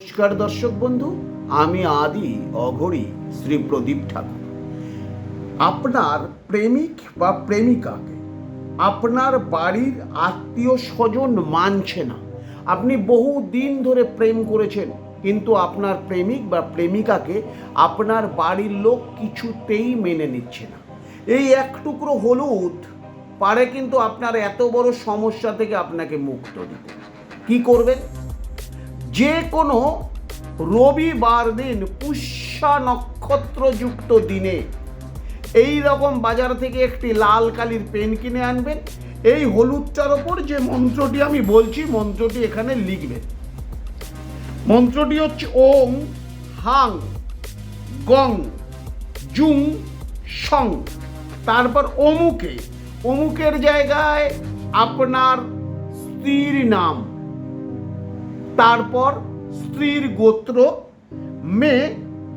নমস্কার দর্শক বন্ধু, আমি আদি অঘরি শ্রী প্রদীপ ঠাকুর। আপনার প্রেমিক বা প্রেমিকাকে আপনার বাড়ির আত্মীয় স্বজন মানছে না। আপনি বহু দিন ধরে প্রেম করেছেন, কিন্তু আপনার প্রেমিক বা প্রেমিকাকে আপনার বাড়ির লোক কিছুতেই মেনে নিচ্ছে না। এই এক টুকরো হলুদ পারে কিন্তু আপনার এত বড় সমস্যা থেকে আপনাকে মুক্ত দিতে। কি করবেন? যে কোনো রবিবার দিন পুষ্যা নক্ষত্রযুক্ত দিনে এই রকম বাজার থেকে একটি লাল কালির পেন কিনে আনবেন। এই হলুদটার ওপর যে মন্ত্রটি আমি বলছি, মন্ত্রটি এখানে লিখবেন। মন্ত্রটি হচ্ছে ওং, হাং, গং, জুং সং তারপর অমুকে। অমুকের জায়গায় আপনার স্ত্রীর নাম। তারপর স্ত্রীর গোত্র, মে,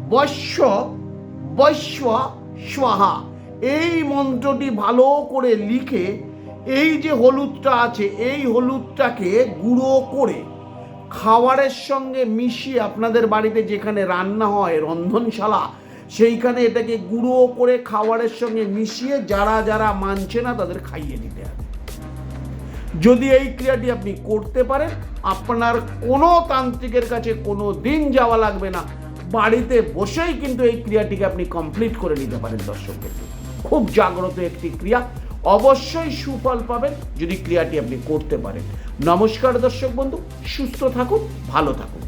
বৈশ্য, বৈশ্ব, স্বাহা। এই মন্ত্রটি ভালো করে লিখে এই যে হলুদটা আছে, এই হলুদটাকে গুঁড়ো করে খাবারের সঙ্গে মিশিয়ে আপনাদের বাড়িতে যেখানে রান্না হয়, রন্ধনশালা, সেইখানে এটাকে গুঁড়ো করে খাবারের সঙ্গে মিশিয়ে যারা যারা মানছে না তাদের খাইয়ে দিতে হবে। যদি এই ক্রিয়াটি আপনি করতে পারেন, আপনার কোনো তান্ত্রিকের কাছে কোনো দিন যাওয়া লাগবে না। বাড়িতে বসেই কিন্তু এই ক্রিয়াটিকে আপনি কমপ্লিট করে নিতে পারেন দর্শকদের। খুব জাগ্রত একটি ক্রিয়া। অবশ্যই সুফল পাবেন যদি ক্রিয়াটি আপনি করতে পারেন। নমস্কার দর্শক বন্ধু, সুস্থ থাকুন, ভালো থাকুন।